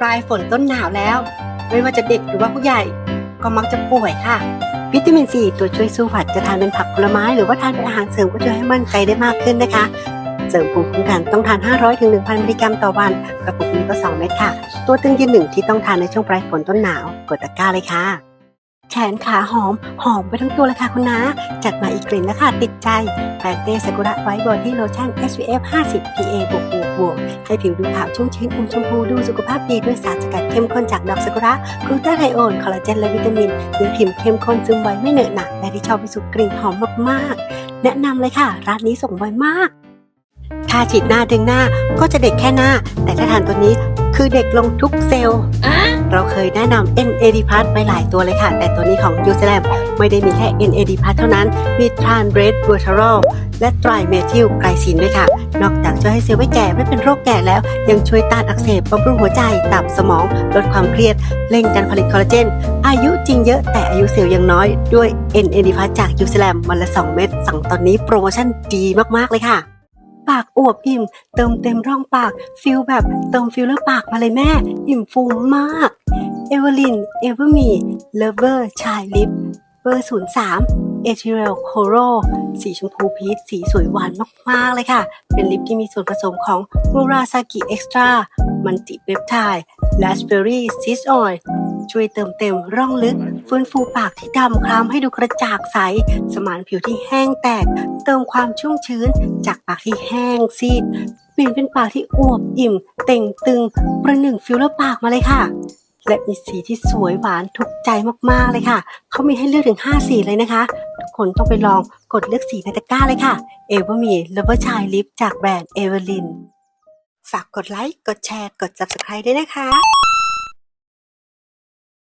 ปลายฝนต้นหนาวแล้ว ไม่ว่าจะเด็กหรือว่าผู้ใหญ่ ก็มักจะป่วยค่ะ วิตามินซีตัวช่วยสู้หวัดจะทานเป็นผักผลไม้หรือว่าทานเป็นอาหารเสริมก็ช่วยให้มั่นใจได้มากขึ้นนะคะ เสริมภูมิคุ้มกันต้องทาน 500ถึง1,000มิลลิกรัมต่อวันกระปุกนี้ก็ 2 เม็ดค่ะ ตัวตึงยืนหนึ่งที่ต้องทานในช่วงปลายฝนต้นหนาวกดตะกร้าเลยค่ะ แขนขาหอม หอมไปทั้งตัวเลยค่ะคุณนาจัดมาอีกกลิ่นแล้วค่ะ ติดใจแปรงเต้ซากุระไวท์บอดี้โลชั่น SPF 50 PA บวกบวกบวกให้ผิวดูขาวชุ่มชื้นอมชมพูดูสุขภาพดีด้วยสารสกัดเข้มข้นจากดอกซากุระกลูตาไทโอนคอลลาเจนและวิตามินเนื้อครีมเข้มข้นซึมไวไม่เหนอะหนักและที่ชอบที่สุดกลิ่นหอมมากๆ แนะนำเลยค่ะ ร้านนี้ส่งไวมากถ้าฉีดหน้าดึงหน้าก็จะเด็กแค่หน้า แต่ถ้าทานตัวนี้คือเด็กลงทุกเซลล์ เราเคยแนะนำ NAD+ ไปหลายตัวเลยค่ะ แต่ตัวนี้ของ u s e l a m ไม่ได้มีแค่ NAD+ เท่านั้น มี Tran Red v e r t e r o l และ Tri Methyl g l y c i n ด้วยค่ะ นอกจากช่วยให้เซลล์ไม่แก่ไม่เป็นโรคแก่แล้ว ยังช่วยต้านอักเสบบำรุงหัวใจ ตับสมอง ลดความเครียด เร่งการผลิตคอลลาเจน อายุจริงเยอะแต่อายุเซลล์ยังน้อยด้วย NAD+ จาก u s e l a m วันละ 2 เม็ดสั่งตอนนี้โปรโมชั่นดีมากๆเลยค่ะ ปากอวบอิ่ม เติมเต็มร่องปากฟิลแบบเติมฟิลเลอร์ปากมาเลยแม่ อิ่มฟูมากเอเวอลินเอเวอร์มีเลเวอร์ชายลิปเบอร์03เอทิเรลโคโรสีชมพูพีชสีสวยหวานมาก ๆ เลยค่ะ เป็นลิปที่มีส่วนผสมของมูราซากิเอ็กซ์ตร้ามันติเปปไทด์แลสเบอรี่ซิสออยล์ ช่วยเติมเต็มร่องลึก ฟื้นฟูปากที่ดำคล้ำให้ดูกระจ่างใส สมานผิวที่แห้งแตก เติมความชุ่มชื้น จากปากที่แห้งซีดเปลี่ยนเป็นปากที่อวบอิ่ม เต่งตึง ประหนึ่งฟิลเลอร์ปากมาเลยค่ะและมีสีที่สวยหวานถูกใจมากๆเลยค่ะ เขามีให้เลือกถึง 5 สีเลยนะคะ ทุกคนต้องไปลองกดเลือกสีในตะกร้าเลยค่ะ เอเวอร์มีเลเวอร์ชายลิปจากแบรนด์เอเวอร์ลิน ฝากกดไลค์ กดแชร์ กด Subscribe ด้วยนะคะ